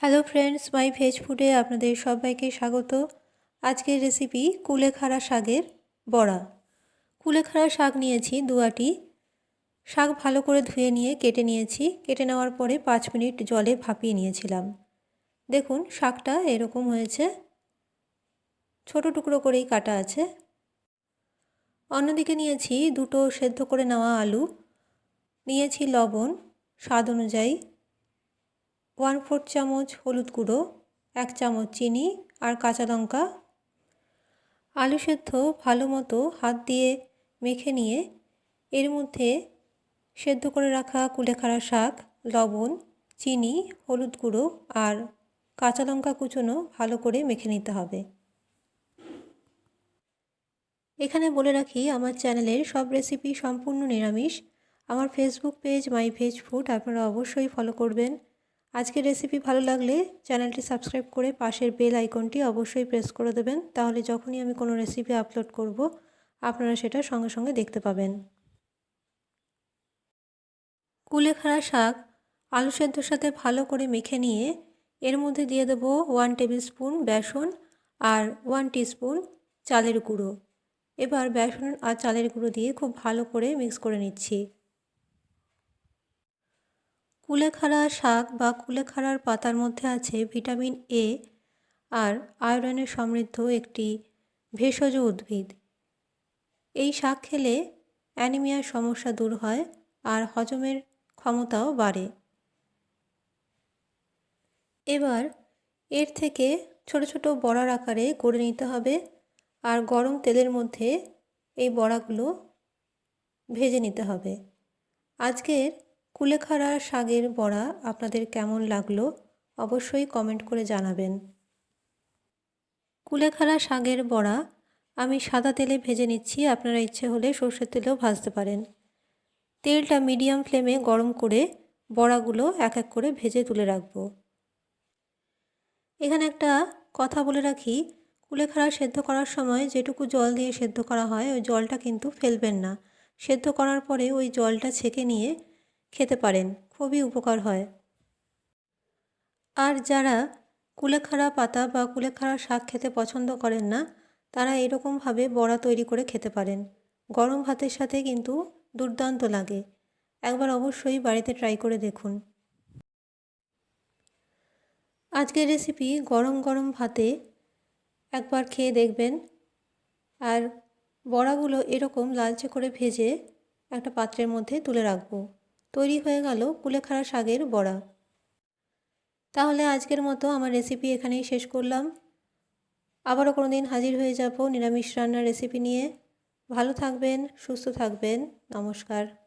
Hello friends মাই veg ফুডে আপনাদের সবাইকে স্বাগত। আজকের রেসিপি কুলেখাড়া শাকের বড়া। কুলেখাড়া শাক নিয়েছি দুয়াটি শাক ভালো করে ধুয়ে নিয়ে কেটে নিয়েছি। কেটে নেওয়ার পরে পাঁচ মিনিট জলে ভাপিয়ে নিয়েছিলাম। দেখুন, শাকটা এরকম হয়েছে। ছোট টুকরো করেই কাটা আছে। অন্যদিকে নিয়েছি দুটো সেদ্ধ করে নেওয়া আলু। নিয়েছি লবণ, স্বাদ অনুযায়ী। ওয়ান ফোর চামচ হলুদ গুঁড়ো, এক চামচ চিনি আর কাঁচা লঙ্কা। আলু সেদ্ধ ভালো মতো হাত দিয়ে মেখে নিয়ে এর মধ্যে সেদ্ধ করে রাখা কুলেখাড়া শাক, লবণ, চিনি, হলুদ গুঁড়ো আর কাঁচা লঙ্কা কুচোনো ভালো করে মেখে নিতে হবে। এখানে বলে রাখি, আমার চ্যানেলের সব রেসিপি সম্পূর্ণ নিরামিষ। আমার Facebook page my veg food, আপনারা অবশ্যই ফলো করবেন। আজকের রেসিপি ভালো লাগলে চ্যানেলটি সাবস্ক্রাইব করে পাশের বেল আইকনটি অবশ্যই প্রেস করে দেবেন। তাহলে যখনই আমি কোনো রেসিপি আপলোড করব, আপনারা সেটা সঙ্গে সঙ্গে দেখতে পাবেন। কুলেখাড়া শাক আলু সেদ্ধর সাথে ভালো করে মেখে নিয়ে এর মধ্যে দিয়ে দেব ওয়ান টেবিল স্পুন বেসন আর ওয়ান টিস্পুন চালের গুঁড়ো। এবার বেসন আর চালের গুঁড়ো দিয়ে খুব ভালো করে মিক্স করে নিচ্ছি। কুলেখাড়া শাক বা কুলেখাড়ার পাতার মধ্যে আছে ভিটামিন এ আর আয়রনের সমৃদ্ধ একটি ভেষজ উদ্ভিদ। এই শাক খেলে অ্যানিমিয়ার সমস্যা দূর হয় আর হজমের ক্ষমতাও বাড়ে। এবার এর থেকে ছোট ছোট বড়ার আকারে করে নিতে হবে আর গরম তেলের মধ্যে এই বড়াগুলো ভেজে নিতে হবে। আজকের কুলেখাড়া শাকের বড়া আপনাদের কেমন লাগল অবশ্যই কমেন্ট করে জানাবেন। কুলেখাড়া শাকের বড়া আমি সাদা তেলে ভেজে নিচ্ছি, আপনারা ইচ্ছে হলে সর্ষের তেলেও ভাজতে পারেন। তেলটা মিডিয়াম ফ্লেমে গরম করে বড়াগুলো এক এক করে ভেজে তুলে রাখব। এখানে একটা কথা বলে রাখি, কুলেখাড়া সেদ্ধ করার সময় যেটুকু জল দিয়ে সেদ্ধ করা হয়, ওই জলটা কিন্তু ফেলবেন না। সেদ্ধ করার পরে ওই জলটা ছেঁকে নিয়ে খেতে পারেন, খুবই উপকার হয়। আর যারা কুলেখাড়া পাতা বা কুলেখাড়া শাক খেতে পছন্দ করেন না, তারা এরকমভাবে বড়া তৈরি করে খেতে পারেন। গরম ভাতের সাথে কিন্তু দুর্দান্ত লাগে। একবার অবশ্যই বাড়িতে ট্রাই করে দেখুন। আজকের রেসিপি গরম গরম ভাতে একবার খেয়ে দেখবেন। আর বড়াগুলো এরকম লালচে করে ভেজে একটা পাত্রের মধ্যে তুলে রাখব। তৈরি হয়ে গেল কুলেখাড়া শাকের বড়া। তাহলে আজকের মতো আমার রেসিপি এখানেই শেষ করলাম। আবারও কোনো দিন হাজির হয়ে যাব নিরামিষ রান্নার রেসিপি নিয়ে। ভালো থাকবেন, সুস্থ থাকবেন। নমস্কার।